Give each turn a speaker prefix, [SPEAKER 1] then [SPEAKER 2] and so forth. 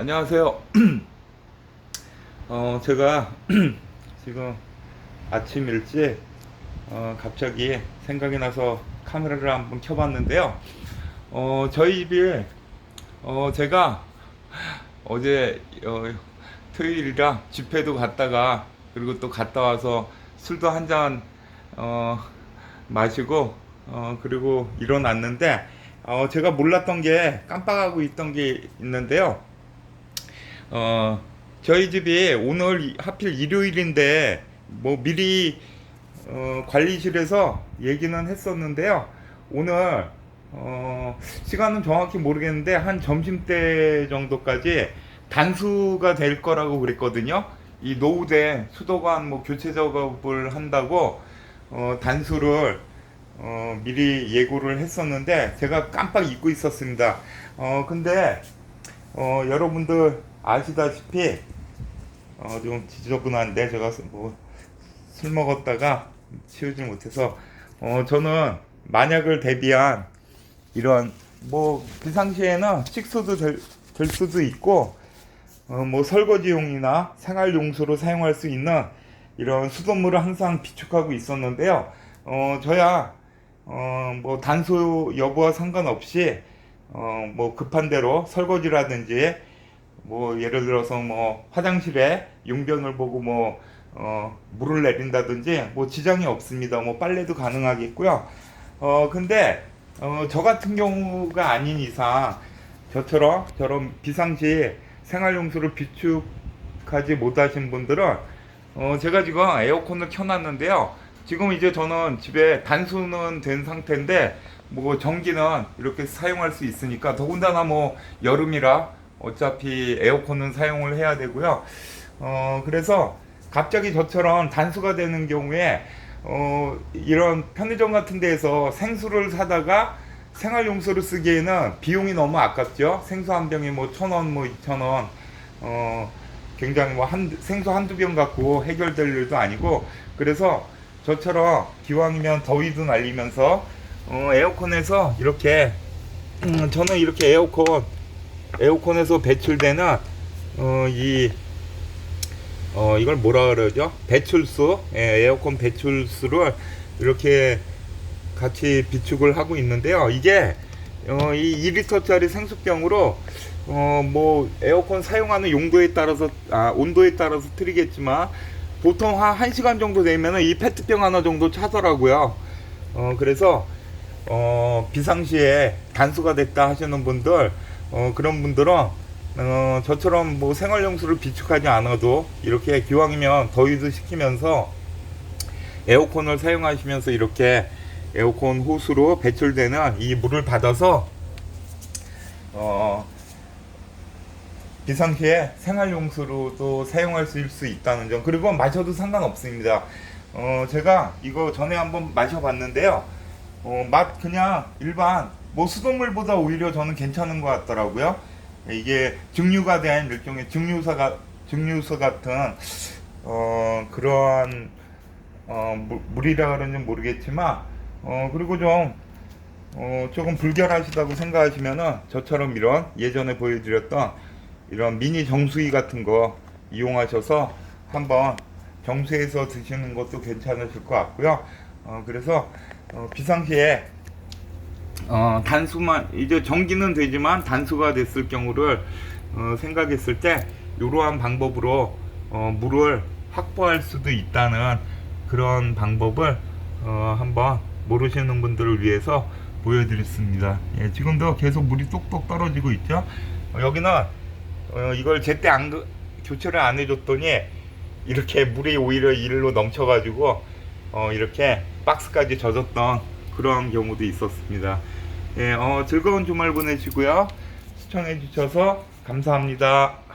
[SPEAKER 1] 안녕하세요. 어, 제가 지금 아침 일찍 어, 갑자기 생각이 나서 카메라를 한번 켜봤는데요. 어, 저희 집이 어, 제가 어제 어, 토요일이라 집회도 갔다가 그리고 또 갔다 와서 술도 한잔 어, 마시고 어, 그리고 일어났는데 어, 제가 몰랐던 게 깜빡하고 있던 게 있는데요. 어, 저희 집이 오늘 이- 하필 일요일인데 뭐 미리 어, 관리실에서 얘기는 했었는데요. 오늘 어, 시간은 정확히 모르겠는데 한 점심때 정도까지 단수가 될 거라고 그랬거든요. 이 노후된 수도관 뭐 교체 작업을 한다고 어, 단수를 어, 미리 예고를 했었는데 제가 깜빡 잊고 있었습니다. 어, 근데 어, 여러분들 아시다시피 어, 좀 지저분한데 제가 뭐 술 먹었다가 치우지 못해서 어, 저는 만약을 대비한 이런 뭐 비상시에는 식수도 될, 될 수도 있고 어, 뭐 설거지용이나 생활용수로 사용할 수 있는 이런 수돗물을 항상 비축하고 있었는데요. 어, 저야 어, 뭐 단소 여부와 상관없이 어, 뭐 급한 대로 설거지라든지 뭐 예를 들어서 뭐 화장실에 용변을 보고 뭐 어, 물을 내린다든지 뭐 지장이 없습니다. 뭐 빨래도 가능하겠고요. 어 근데 어, 저 같은 경우가 아닌 이상 저처럼 저런 비상시 생활용수를 비축하지 못하신 분들은 어, 제가 지금 에어컨을 켜놨는데요. 지금 이제 저는 집에 단수는 된 상태인데 뭐 전기는 이렇게 사용할 수 있으니까 더군다나 뭐 여름이라 어차피 에어컨은 사용을 해야 되고요. 어, 그래서 갑자기 저처럼 단수가 되는 경우에 어, 이런 편의점 같은 데에서 생수를 사다가 생활용수를 쓰기에는 비용이 너무 아깝죠. 생수 한 병에 뭐 천 원, 뭐 이천 원, 어, 굉장히 뭐 한, 생수 한두 병 갖고 해결될 일도 아니고, 그래서 저처럼 기왕이면 더위도 날리면서, 어, 에어컨에서 이렇게, 음, 저는 이렇게 에어컨, 에어컨에서 배출되는, 어, 이, 어, 이걸 뭐라 그러죠? 배출수, 예, 에어컨 배출수를 이렇게 같이 비축을 하고 있는데요. 이게 어, 이 2리터짜리 생수병으로 어, 뭐 에어컨 사용하는 용도에 따라서 아, 온도에 따라서 틀리겠지만 보통 한 1시간 정도 되면은 이 페트병 하나 정도 차더라고요. 어, 그래서 어, 비상시에 단수가 됐다 하시는 분들 어, 그런 분들은 어, 저처럼 뭐 생활용수를 비축하지 않아도 이렇게 기왕이면 더위도 식히면서 에어컨을 사용하시면서 이렇게 에어컨 호스로 배출되는 이 물을 받아서 어, 비상시에 생활용수로도 있- 수 있다는 점 그리고 마셔도 상관없습니다. 어, 제가 이거 전에 한번 마셔봤는데요. 어, 맛 그냥 일반 뭐 수돗물보다 오히려 저는 괜찮은 것 같더라고요. 이게 증류가 된 일종의 증류소가 증류소 같은 어, 그러한 어, 물, 물이라 그런지 모르겠지만 어, 그리고 좀 어, 조금 불결하시다고 생각하시면은 저처럼 이런 예전에 보여드렸던 이런 미니 정수기 같은 거 이용하셔서 한번 정수해서 드시는 것도 괜찮으실 것 같고요. 어, 그래서 어, 비상시에 어, 단수만 이제 전기는 되지만 단수가 됐을 경우를 어, 생각했을 때 이러한 방법으로 어, 물을 확보할 수도 있다는 그런 방법을 어, 한번 모르시는 분들을 위해서 보여드렸습니다. 예, 지금도 계속 물이 똑똑 떨어지고 있죠. 어, 여기는 어, 이걸 제때 안 그- 교체를 안 해줬더니 이렇게 물이 오히려 일로 넘쳐가지고 어, 이렇게 박스까지 젖었던 그런 경우도 있었습니다. 예, 어, 즐거운 주말 보내시고요. 시청해 주셔서 감사합니다.